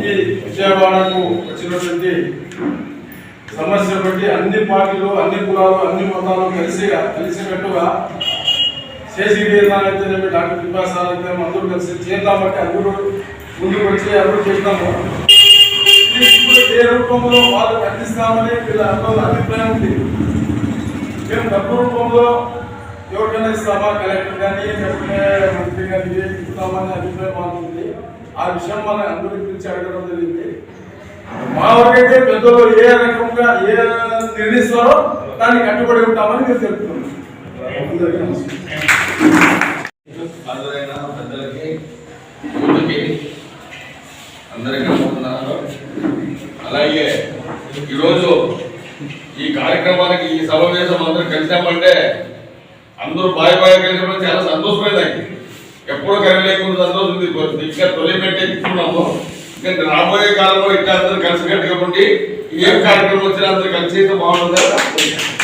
ఈ విజయవాడకు వచ్చినటువంటి సమస్య బట్టి అన్ని పార్టీలు అన్ని కులాలు అన్ని మతాలు కలిసి కలిసినట్టుగా చేసేది ఏదైతే డాక్టర్ కృపా సార్ అయితే అందరూ కలిసి చేద్దామంటే అందరూ ముందుకు వచ్చి అందరూ చేద్దాము ఏ రూపంలో వాళ్ళు అందిస్తామని వీళ్ళ అందరూ అభిప్రాయం ఉంది. మేము డబ్బు రూపంలో ఎవరికైనా ఇస్తామా? కలెక్టర్ కానీ మంత్రి కానీ ఇస్తామని అభిప్రాయం మాకు ఉంది ఆ విషయం మనం అందరి పిలిచి అడగడం జరిగింది. మా వరకైతే పెద్దలు ఏ రకంగా ఏ నిర్ణయిస్తారో దాన్ని కట్టుబడి ఉంటామని మీరు చెప్తున్నాం అందరికీ అలాగే ఈరోజు ఈ కార్యక్రమానికి ఈ సమావేశం అందరూ కలిసామంటే అందరూ బాయ్ బాయ్ కలిసినప్పుడు చాలా సంతోషమైంది. ఎప్పుడూ లేకుండా సంతోషం ఉంది. ఇంకా తొలి పెట్టేస్తున్నాము ఇంకా రాబోయే కాలంలో ఇట్లా అందరూ కలిసికట్టుగా ఉండి ఏం కార్యక్రమం వచ్చినా అందరూ కలిసి అయితే బాగుంటుంది